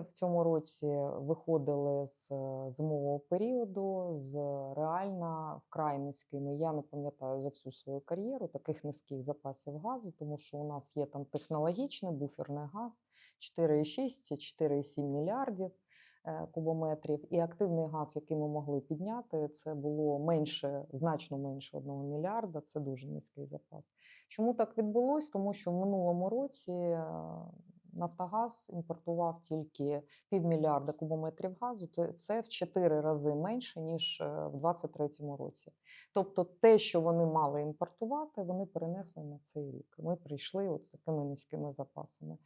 В цьому році виходили з е, зимового періоду з реально вкрай низькими. Я не пам'ятаю за всю свою кар'єру таких низьких запасів газу, тому що у нас є там технологічний буферний газ 4,6, 4,7 мільярдів е, кубометрів. І активний газ, який ми могли підняти, це було менше, значно менше 1 мільярда. Це дуже низький запас. Чому так відбулось? Тому що в минулому році. Нафтогаз імпортував тільки півмільярда кубометрів газу. Це в 4 рази менше ніж е, в 2023 році. Тобто, те, що вони мали імпортувати, вони перенесли на цей рік. Ми прийшли от з такими низькими запасами.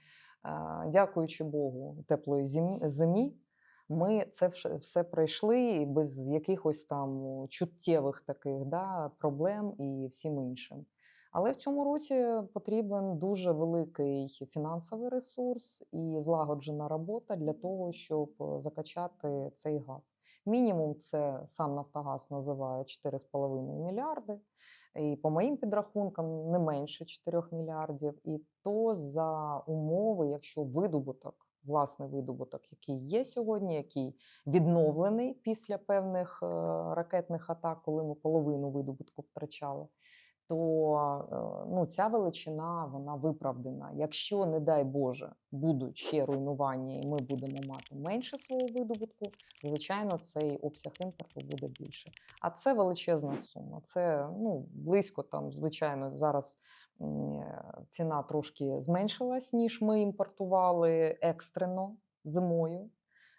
Е, Дякуючи Богу, теплої зим- зимі. Ми це все пройшли без якихось там чуттєвих таких да, проблем і всім іншим. Але в цьому році потрібен дуже великий фінансовий ресурс і злагоджена робота для того, щоб е, закачати цей газ. Мінімум, це сам Нафтогаз називає 4,5 мільярди. І по моїм підрахункам не менше 4 мільярдів. І то за умови, якщо видобуток, власний видобуток, який є сьогодні, який відновлений після певних е, ракетних атак, коли ми половину видобутку втрачали то е, ну, ця величина вона виправдана. Якщо, не дай Боже, будуть ще руйнування, і ми будемо мати менше свого видобутку, звичайно, цей обсяг імпорту буде більше. А це величезна сума. Це ну, близько там, звичайно, зараз е, ціна трошки зменшилась, ніж ми імпортували екстрено зимою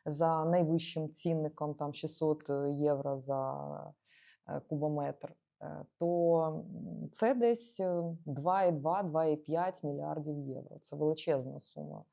за найвищим цінником, там 600 євро за е, кубометр е, то це десь е, 2,2-2,5 мільярдів євро. Це величезна сума.